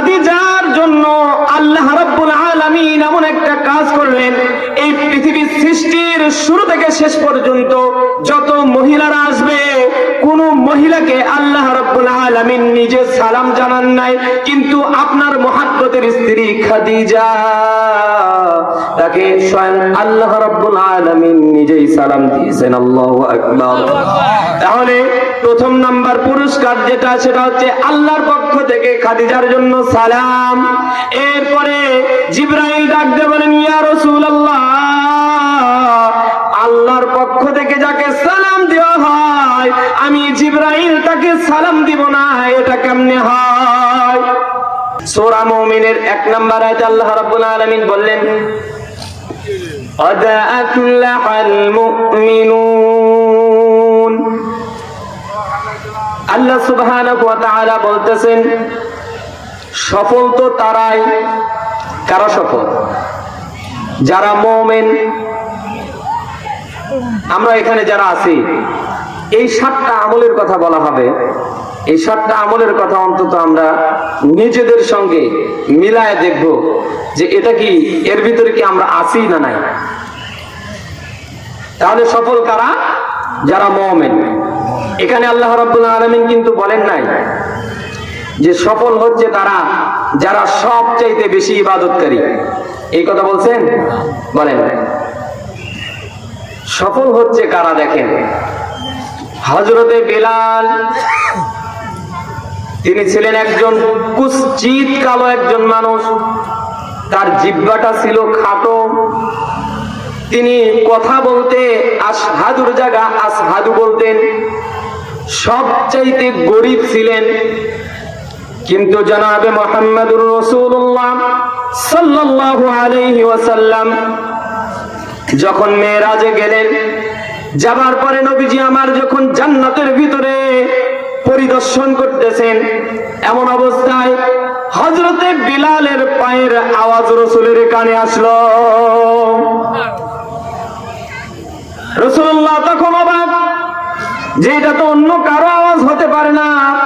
খাদিজার জন্য আল্লাহ রাব্বুল আলামিন এমন একটা কাজ করলেন। এই পৃথিবীর সৃষ্টির শুরু থেকে শেষ পর্যন্ত যত মহিলারা আসবে, কোন মহিলাকে আল্লাহ আলামিন নিজে সালাম জানান নাই, কিন্তু আপনার মহাব্বতের স্ত্রী খাদিজা, তাকে স্বয়ং আল্লাহ রাব্বুল আলামিন নিজেই সালাম দিয়েছেন, আল্লাহু আকবার। তাহলে প্রথম নাম্বার পুরস্কার যেটা, সেটা হচ্ছে আল্লাহর পক্ষ থেকে খাদিজার জন্য সালাম। এরপরে জিব্রাইল ডাকতে বলেন, ইয়া রাসূলুল্লাহ, আল্লাহর পক্ষ থেকে যাকে সালাম হয় আমি জিব্রাইল তাকে সালাম দিব না এটা কেমনে হয় সূরা মুমিনের এক নাম্বার আয়াতে আল্লাহ রাব্বুল আলামিন বললেন قد أفلح المؤمنون আল্লাহ সুবহানাহু ওয়া তাআলা বলতেছেন সফল তো তারাই কারা সফল যারা মুমিন আমরা এখানে যারা আছি এই সাতটা আমলের কথা বলা হবে। এই সাতটা আমলের কথা অন্তত আমরা নিজেদের সঙ্গে মিলায় দেখব যে এটা কি, এর ভিতরে কি আমরা আছি না নাই। তাহলে সফল কারা? যারা মুমিন। এখানে আল্লাহ রাব্বুল আলামিন কিন্তু বলেন নাই যে সফল হচ্ছে তারা যারা সবচাইতে বেশি ইবাদতকারী। এই কথা বলছেন? বলেন। সফল হচ্ছে কারা দেখেন? হজরতে বেলাল, তিনি ছিলেন একজন কুশ্চিত কালো একজন মানুষ। তার জিব্বাটা ছিল খাটো। তিনি কথা বলতে আসহাদুর জায়গা আসহাদু বলতেন। সবচাইতে গরিব ছিলেন। কিন্তু জনাবে মোহাম্মদুর রসুল্লাহ সাল্লাল্লাহু আলাইহি ওয়াসাল্লাম যখন মেয়েরাজে গেলেন যাবার পরে নবীজি আমার যখন জান্নাতের ভিতরে পরিদর্শন করতেছেন, এমন অবস্থায় হজরতে বিলালের পায়ের আওয়াজ রসুলের কানে আসলো। রসুল্লাহ তখন অবাক, যে এটা তো অন্য কারও আওয়াজ হতে পারে না,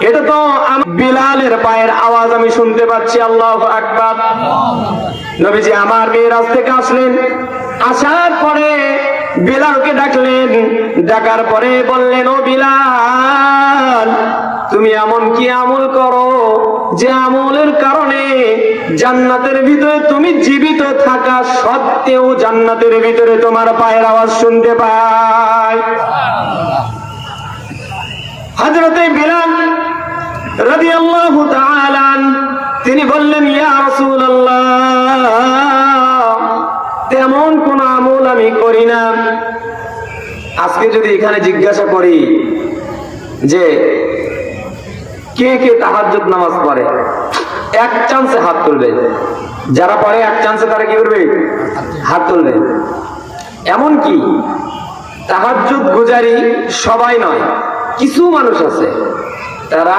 এটা তো আম- বিলালের পায়ের আওয়াজ আমি শুনতে পাচ্ছি, আল্লাহ আকবার। নবীজি আমার মেয়েরাজ থেকে আসলেন। আসার পরে বিলালকে ডাকলেন। ডাকার পরে বললেন, ও বিলাল, তুমি এমন কি আমল করো যে আমলের কারণে জান্নাতের ভিতরে তুমি জীবিত থাকা সত্ত্বেও জান্নাতের ভিতরে তোমার পায়ের আওয়াজ শুনতে পায়? বিলাল রাদিয়াল্লাহু তাআলা তিনি বললেন, ইয়া রাসূলুল্লাহ তেমন কোন আমল আমি করি না। আজকে যদি এখানে জিজ্ঞাসা করি যে কে কে তাহাজ্জুদ নামাজ পড়ে, এক চান্সে হাত তুলবে। যারা পড়ে, এক চান্সে তারা কি করবে? হাত তুলবে। এমন কি? তাহাজ্জুদ গুজারি সবাই নয়, কিছু মানুষ আছে। তারা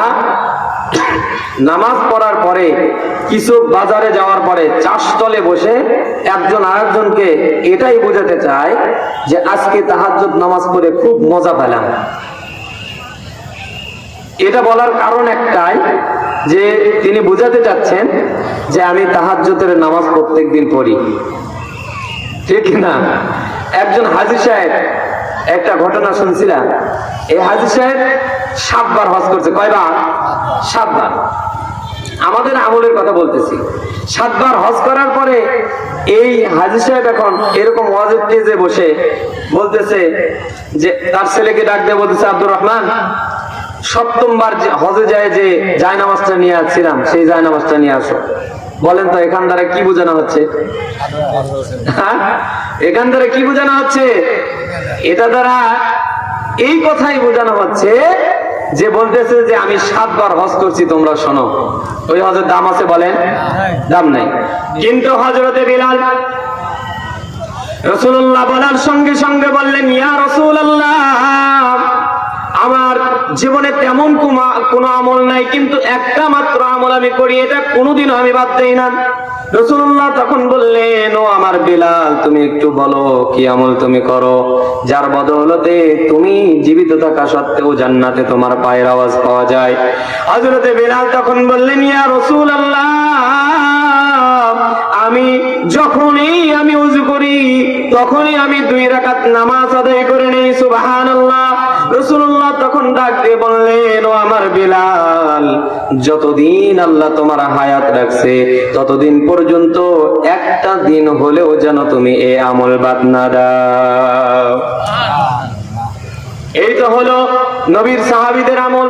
নামাজ পড়ার পরে, কিছু বাজারে যাওয়ার পরে চাষতলে বসে একজন আরেকজনকে এটাই বোঝাতে চায় যে আজকে তাহাজ্জুদ নামাজ পড়ে খুব মজা পেলাম। এটা বলার কারণ একটাই যে তিনি বোঝাতে চাচ্ছেন যে আমি তাহাজ্জুদের নামাজ প্রত্যেকদিন পড়ি। ঠিক না? একজন হাজি সাহেব, একটা ঘটনা শুনছিলাম। এই হাজি সাহেব সাতবার হজ করছে, কয়বার? সাতবার। আমাদের আমলের কথা বলতেছি। সাতবার হজ করার পরে এই হাজি সাহেব এখন এরকম ওয়াজের স্টেজে বসে বলতেছে যে, তার ছেলেকে ডাক দিয়ে বলতেছে, আব্দুর রহমান, সপ্তমবার হজে যায় যে জায় নামাজটা নিয়ে আসছিলাম, সেই জায় নামাজটা নিয়ে আসো। বলেন তো, এখান দ্বারা কি বোঝানো হচ্ছে? হ্যাঁ? এখান দ্বারা কি বোঝানো হচ্ছে? এটা দ্বারা এই কথাই বোঝানো হচ্ছে যে বলতেছে যে আমি সাতবার হজ করছি, তোমরা শোনো। ওই হজের দাম আছে বলেন? দাম নাই। কিন্তু হজরতে বিলাল রসুল্লাহ বলার সঙ্গে সঙ্গে বললেন, ইয়া রসুল্লাহ আমার জীবনে তেমন কোনো আমল নাই, কিন্তু একটা মাত্র আমল আমি করি, এটা কোনোদিনও আমি বাদ দেই না। রসুল্লাহ তখন বললেন, ও আমার বিলাল, তুমি একটু বলো, কি আমল তুমি করো? যার বদৌলতে তুমি জীবিত থাকা সত্ত্বেও জান্নাতে তোমার পায়ের আওয়াজ পাওয়া যায়। হজরতে বিলাল তখন বললেন, ইয়া রসুল আল্লাহ আমি যখনই আমি উজু করি, তখনই আমি দুই রাকাত নামাজ আদায় করে নেই সুবাহ আল্লাহ রসুল্লাহ তখন ডাকতে বললেন ও আমার বিলাল যতদিন আল্লাহ তোমার হায়াত রাখছে ততদিন পর্যন্ত একটা দিন হলেও যেন তুমি এ আমল বাদ না দাও। এই তো হলো নবীর সাহাবিদের আমল।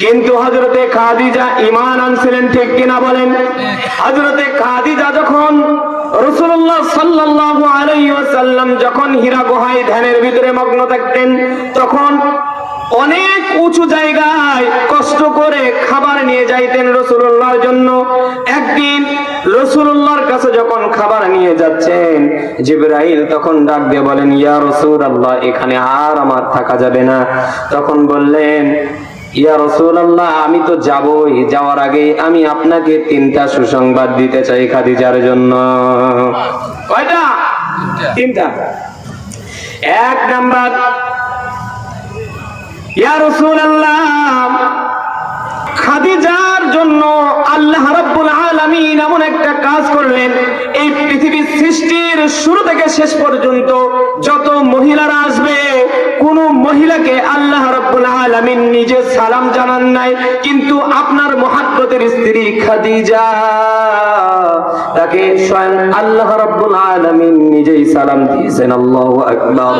কিন্তু হজরতে খাদিজা ইমান আনছিলেন ঠিক কিনা বলেন? হজরতে খাদিজা যখন রসুল্লাহ সাল্লাল্লাহু আলাইহি ওয়াসাল্লাম যখন হীরা গুহায় ধ্যানের ভিতরে মগ্ন থাকতেন, তখন অনেক উঁচু জায়গায় কষ্ট করে খাবার নিয়ে যাইতেন রসুল্লাহর জন্য। একদিন রসুল্লাহর কাছে যখন খাবার নিয়ে যাচ্ছেন, জিব্রাইল তখন ডাক দিয়ে বলেন, ইয়া রসুল আল্লাহ এখানে আর আমার থাকা যাবে না। তখন বললেন ইয়া রসুল্লাহ আমি তো যাবই যাওয়ার আগে আমি আপনাকে তিনটা সুসংবাদ দিতে চাই খাদিজার জন্য। কয়টা? তিনটা। এক নাম্বার, ইয়া রসুল্লাহ খাদিজার জন্য আল্লাহ রাব্বুল আলামিন এমন একটা কাজ করলেন। এই পৃথিবীর সৃষ্টির শুরু থেকে শেষ পর্যন্ত নিজে সালাম জানান নাই, কিন্তু আপনার মহাব্বতের স্ত্রী খাদিজা, তাকে স্বয়ং আল্লাহ রাব্বুল আলামিন নিজেই সালাম দিয়েছেন, আল্লাহু আকবার।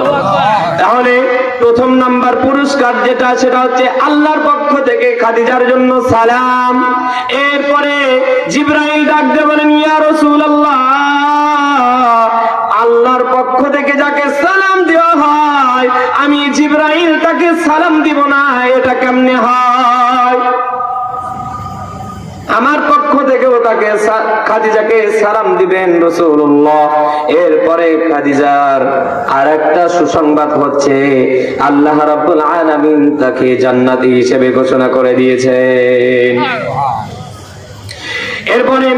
তাহলে প্রথম নাম্বার পুরস্কার যেটা, সেটা হচ্ছে আল্লাহর পক্ষ থেকে খাদিজার জন্য সালাম। এরপরে জিব্রাইল ডাক দিয়ে বলেন, ইয়া রাসূলুল্লাহ, আল্লাহর পক্ষ থেকে যাকে সালাম হয়, আমি জিব্রাইল তাকে সালাম দিব না, এটা কেমনে হয়? আমার পক্ষ থেকেও তাকে খাদিজাকে সালাম দিবেন রসুল্লাহ এরপরে খাদিজার আর একটা সুসংবাদ হচ্ছে, আল্লাহ রাব্বুল আলামিন তাকে জান্নাতি হিসেবে ঘোষণা করে দিয়েছেন। এরপরে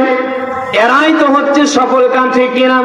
এরাই তো হচ্ছে সফল কাম ঠিক কিনা